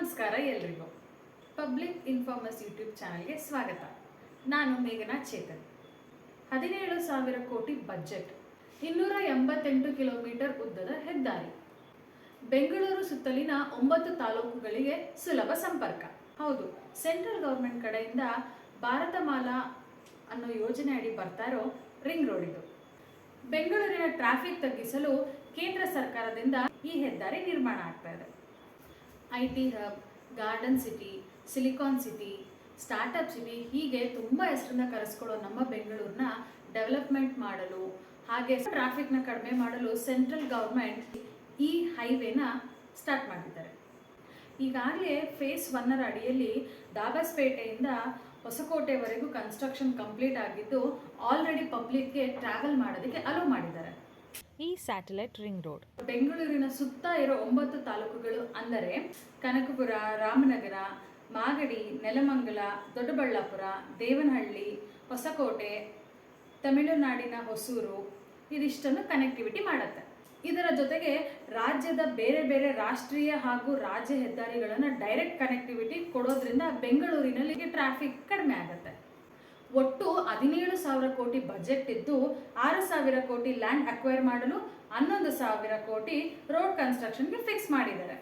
ನಮಸ್ಕಾರ ಎಲ್ರಿಗೂ. Public ಇನ್ಫಾರ್ಮಸ್ YouTube ಚಾನಲ್ಗೆ ಸ್ವಾಗತ. ನಾನು ಮೇಘನಾ ಚೇತನ್. ಹದಿನೇಳು ಸಾವಿರ ಕೋಟಿ ಬಜೆಟ್, ಇನ್ನೂರ ಎಂಬತ್ತೆಂಟು ಕಿಲೋಮೀಟರ್ ಉದ್ದದ ಹೆದ್ದಾರಿ. ಬೆಂಗಳೂರು ಸುತ್ತಲಿನ ಒಂಬತ್ತು ತಾಲೂಕುಗಳಿಗೆ ಸುಲಭ ಸಂಪರ್ಕ. ಹೌದು, ಸೆಂಟ್ರಲ್ ಗೌರ್ಮೆಂಟ್ ಕಡೆಯಿಂದ ಭಾರತ ಮಾಲಾ ಅನ್ನೋ ಯೋಜನೆ ಅಡಿ ಬರ್ತಾರೋ ರಿಂಗ್ ರೋಡ್ ಇದು ಬೆಂಗಳೂರಿನ ಟ್ರಾಫಿಕ್ ತಗ್ಗಿಸಲು ಕೇಂದ್ರ ಸರ್ಕಾರದಿಂದ ಈ ಹೆದ್ದಾರಿ ನಿರ್ಮಾಣ ಆಗ್ತಾ ಇದೆ. I T hub garden city, silicon city startup city ಹೀಗೆ ತುಂಬ ಹೆಸರನ್ನ ಕರೆಸ್ಕೊಳ್ಳೋ ನಮ್ಮ ಬೆಂಗಳೂರನ್ನ ಡೆವಲಪ್ಮೆಂಟ್ ಮಾಡಲು, ಹಾಗೆ ಟ್ರಾಫಿಕ್ನ ಕಡಿಮೆ ಮಾಡಲು ಸೆಂಟ್ರಲ್ ಗೌರ್ಮೆಂಟ್ ಈ ಹೈವೇನ ಸ್ಟಾರ್ಟ್ ಮಾಡಿದ್ದಾರೆ ಈಗಾಗಲೇ ಫೇಸ್ ಒನ್ನರ ಅಡಿಯಲ್ಲಿ ದಾಬಸ್ಪೇಟೆಯಿಂದ ಹೊಸಕೋಟೆವರೆಗೂ ಕನ್ಸ್ಟ್ರಕ್ಷನ್ ಕಂಪ್ಲೀಟ್ ಆಗಿದ್ದು, ಆಲ್ರೆಡಿ ಪಬ್ಲಿಕ್ಗೆ ಟ್ರಾವೆಲ್ ಮಾಡೋದಕ್ಕೆ ಅಲೋ ಮಾಡಿದ್ದಾರೆ. ಈ ಸ್ಯಾಟಲೈಟ್ ರಿಂಗ್ ರೋಡ್. ಬೆಂಗಳೂರಿನ ಸುತ್ತ ಇರೋ ಒಂಬತ್ತು ತಾಲೂಕುಗಳು ಅಂದರೆ ಕನಕಪುರ, ರಾಮನಗರ, ಮಾಗಡಿ, ನೆಲಮಂಗಲ, ದೊಡ್ಡಬಳ್ಳಾಪುರ, ದೇವನಹಳ್ಳಿ, ಹೊಸಕೋಟೆ, ತಮಿಳುನಾಡಿನ ಹೊಸೂರು ಇದಿಷ್ಟನ್ನು ಕನೆಕ್ಟಿವಿಟಿ ಮಾಡುತ್ತೆ. ಇದರ ಜೊತೆಗೆ ರಾಜ್ಯದ ಬೇರೆ ಬೇರೆ ರಾಷ್ಟ್ರೀಯ ಹಾಗೂ ರಾಜ್ಯ ಹೆದ್ದಾರಿಗಳನ್ನು ಡೈರೆಕ್ಟ್ ಕನೆಕ್ಟಿವಿಟಿ ಕೊಡೋದ್ರಿಂದ ಬೆಂಗಳೂರಿನಲ್ಲಿ ಟ್ರಾಫಿಕ್ ಕಡಿಮೆ ಆಗುತ್ತೆ. ಒಟ್ಟು ಹದಿನೇಳು ಸಾವಿರ ಕೋಟಿ ಬಜೆಟ್ ಇದ್ದು ಆರು ಸಾವಿರ ಕೋಟಿ ಲ್ಯಾಂಡ್ ಅಕ್ವೈರ್ ಮಾಡಲು ಹನ್ನೊಂದು ಸಾವಿರ ಕೋಟಿ ರೋಡ್ ಕನ್ಸ್ಟ್ರಕ್ಷನ್ಗೆ ಫಿಕ್ಸ್ ಮಾಡಿದ್ದಾರೆ.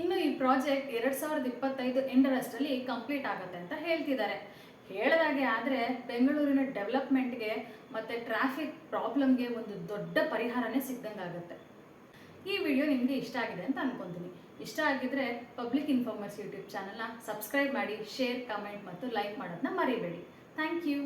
ಇನ್ನು ಈ ಪ್ರಾಜೆಕ್ಟ್ ಎರಡು ಸಾವಿರದ ಇಪ್ಪತ್ತೈದು ಎಂಡರಷ್ಟರಲ್ಲಿ ಕಂಪ್ಲೀಟ್ ಆಗುತ್ತೆ ಅಂತ ಹೇಳ್ತಿದ್ದಾರೆ. ಹೇಳದಾಗೆ ಆದರೆ ಬೆಂಗಳೂರಿನ ಡೆವಲಪ್ಮೆಂಟ್ಗೆ ಮತ್ತು ಟ್ರಾಫಿಕ್ ಪ್ರಾಬ್ಲಮ್ಗೆ ಒಂದು ದೊಡ್ಡ ಪರಿಹಾರನೇ ಸಿಗ್ದಂಗಾಗುತ್ತೆ ಈ ವಿಡಿಯೋ ನಿಮಗೆ ಇಷ್ಟ ಆಗಿದೆ ಅಂತ ಅನ್ಕೊಂತೀನಿ. ಇಷ್ಟ ಆಗಿದ್ರೆ ಪಬ್ಲಿಕ್ ಇನ್ಫಾರ್ಮರ್ಸ್ ಯೂಟ್ಯೂಬ್ ಚಾನಲ್ನ ಸಬ್ಸ್ಕ್ರೈಬ್ ಮಾಡಿ ಶೇರ್ ಕಮೆಂಟ್ ಮತ್ತು ಲೈಕ್ ಮಾಡೋದನ್ನ ಮರಿಬೇಡಿ. Thank you